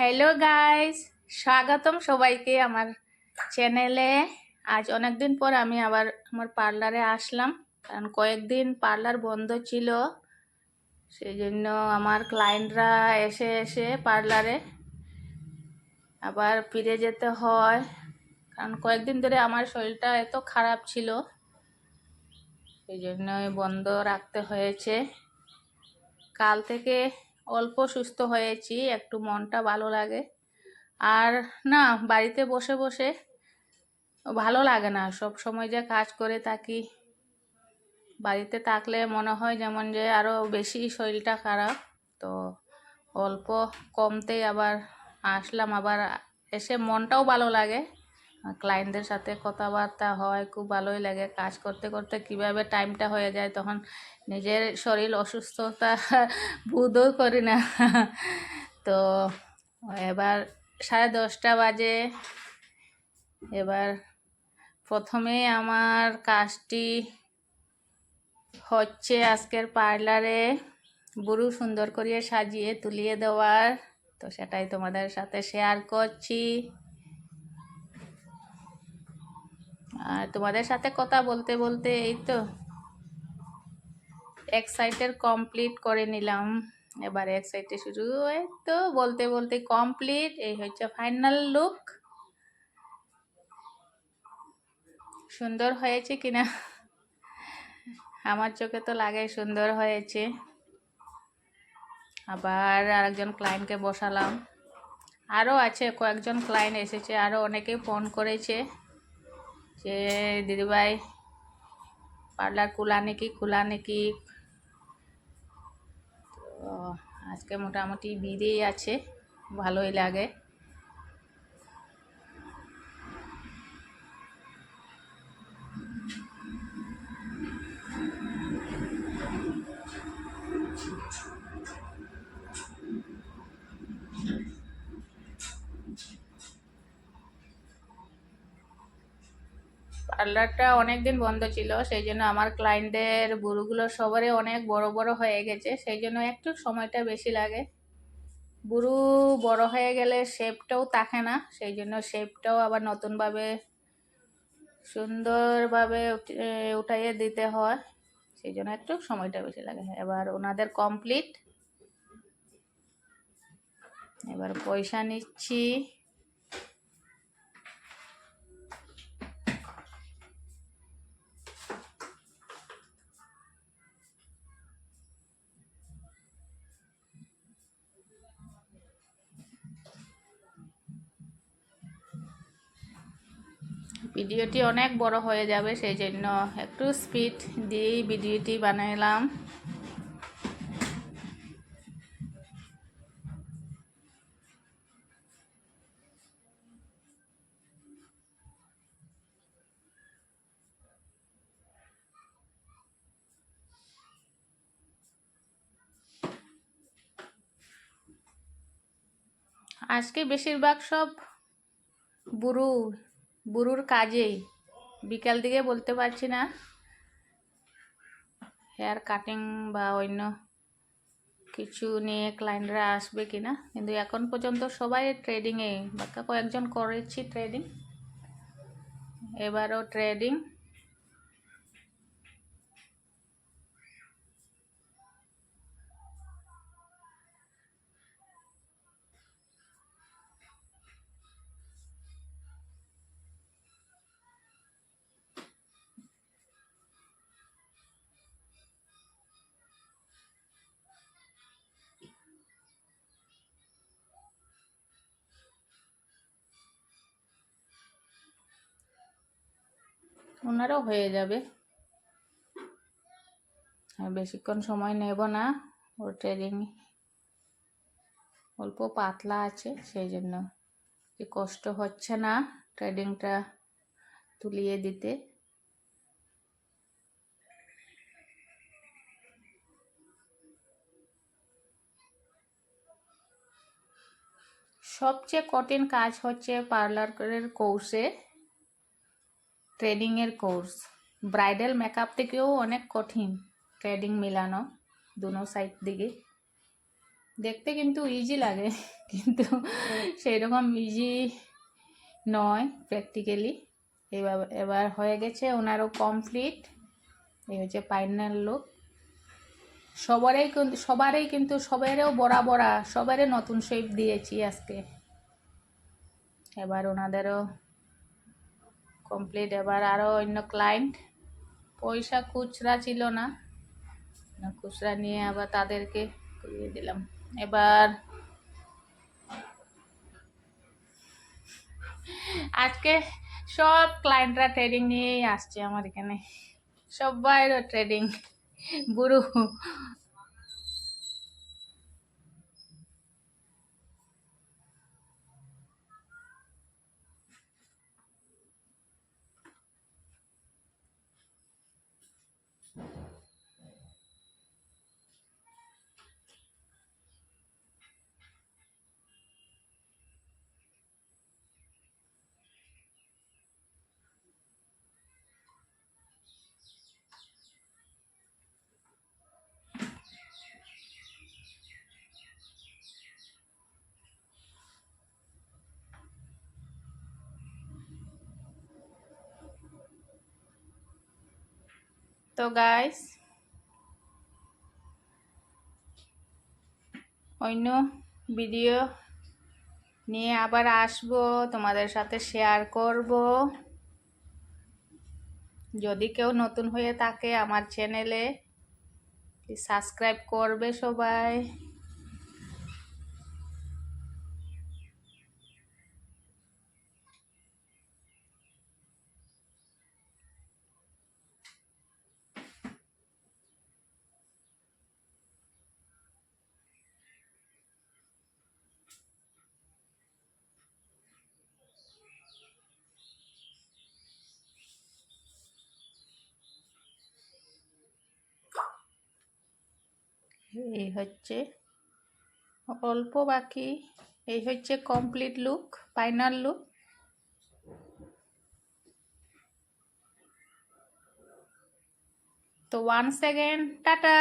Hello guys স্বাগতম সবাইকে আমার চ্যানেলে আজ অনেক দিন পর আমি আবার আমার পার্লারে আসলাম, কারণ কয়েকদিন পার্লার বন্ধ ছিল। সেই জন্য আমার ক্লায়েন্টরা এসে এসে পার্লারে আবার ফিরে যেতে হয়। কারণ কয়েকদিন ধরে আমার শরীরটা এত খারাপ ছিল, সেই জন্যই বন্ধ রাখতে হয়েছে। কাল থেকে অল্প সুস্থ হয়েছি, একটু মনটা ভালো লাগে। আর না, বাড়িতে বসে বসে ভালো লাগে না। সব সময় যে কাজ করে থাকি, বাড়িতে থাকলে মনে হয় যেমন যে আরও বেশি শরীরটা খারাপ। তো অল্প কমতেই আবার আসলাম, আবার এসে মনটাও ভালো লাগে। ক্লায়েন্টদের সাথে কথাবার্তা হয়, খুব ভালোই লাগে। কাজ করতে করতে কীভাবে টাইমটা হয়ে যায় তখন নিজের শরীর অসুস্থতা বোধও করি না। তো এবার সাড়ে দশটা বাজে। এবার প্রথমে আমার কাজটি হচ্ছে আজকের পার্লারে বুড়ু সুন্দর করিয়ে সাজিয়ে তুলিয়ে দেওয়ার। তো সেটাই তোমাদের সাথে শেয়ার করছি। আর তোমাদের সাথে কথা বলতে বলতে এই তো এক সাইডের কমপ্লিট করে নিলাম। এবার এক সাইডে শুরু এই তো বলতে বলতে কমপ্লিট এই হচ্ছে ফাইনাল লুক সুন্দর হয়েছে কিনা আমার চোখে তো লাগে সুন্দর হয়েছে। আবার আরেকজন ক্লায়েন্টকে বসালাম। আরও আছে, কয়েকজন ক্লায়েন্ট এসেছে আরও অনেকেই ফোন করেছে। যে দিদিভাই পার্লার খোলা নাকি খোলা নাকি তো আজকে মোটামুটি ভিড়েই আছে ভালোই লাগে। পার্লারটা অনেক দিন বন্ধ ছিল, সেই জন্য আমার ক্লায়েন্টদের বুড়োগুলো সবারই অনেক বড় বড় হয়ে গেছে, সেই জন্য একটু সময়টা বেশি লাগে। বুড়ো বড় হয়ে গেলে শেপটাও থাকে না, সেই জন্য শেপটাও আবার নতুনভাবে সুন্দরভাবে উঠে- উঠাইয়ে দিতে হয়, সেই জন্য একটু সময়টা বেশি লাগে। এবার ওনাদের কমপ্লিট এবার পয়সা নিচ্ছি। ভিডিওটি অনেক বড় হয়ে যাবে, সেই জন্য একটু স্পিড দিয়েই ভিডিওটি বানাইলাম। আজকে বেশিরভাগ সব বুড়ো বুড়োর কাজেই। বিকাল দিকে বলতে পারছি না হেয়ার কাটিং বা অন্য কিছু নিয়ে ক্লায়েন্টরা আসবে কি না, কিন্তু এখন পর্যন্ত সবাই ট্রেডিংয়ে বাক্কা কয়েকজন করেছি ট্রেডিং এবারও ট্রেডিং ওনারও হয়ে যাবে। বেশিক্ষণ সময় নেব না, ওর ট্রেডিং অল্প পাতলা আছে, সেই জন্য যে কষ্ট হচ্ছে না ট্রেডিংটা তুলিয়ে দিতে। সবচেয়ে কঠিন কাজ হচ্ছে পার্লারের কোর্সে ট্রেডিংয়ের কোর্স। ব্রাইডাল মেকআপ থেকেও অনেক কঠিন ট্রেডিং মেলানো দুনো সাইড দিকে। দেখতে কিন্তু ইজি লাগে, কিন্তু সেই রকম ইজি নয় প্র্যাকটিক্যালি এবার এবার হয়ে গেছে ওনারও কমপ্লিট এই হচ্ছে ফাইনাল লুক সবারই কিন্তু সবারই কিন্তু সবারও বড়া বড়া সবারই নতুন শেপ দিয়েছি আজকে। এবার ওনাদেরও কমপ্লিট এবার আরও অন্য ক্লায়েন্ট পয়সা খুচরা ছিল না। খুচরা নিয়ে আবার তাদেরকে করিয়ে দিলাম। এবার আজকে সব ক্লায়েন্টরা ট্রেডিং নিয়েই আসছে আমার এখানে। সবাই ট্রেডিং গুরু তো গাইস অন্য ভিডিও নিয়ে আবার আসব, তোমাদের সাথে শেয়ার করব। যদি কেউ নতুন হয়ে থাকে আমার চ্যানেলে সাবস্ক্রাইব করবে সবাই। এই হচ্ছে। অল্প বাকি এই হচ্ছে কমপ্লিট লুক ফাইনাল লুক তো ওয়ান সেকেন্ড টাটা!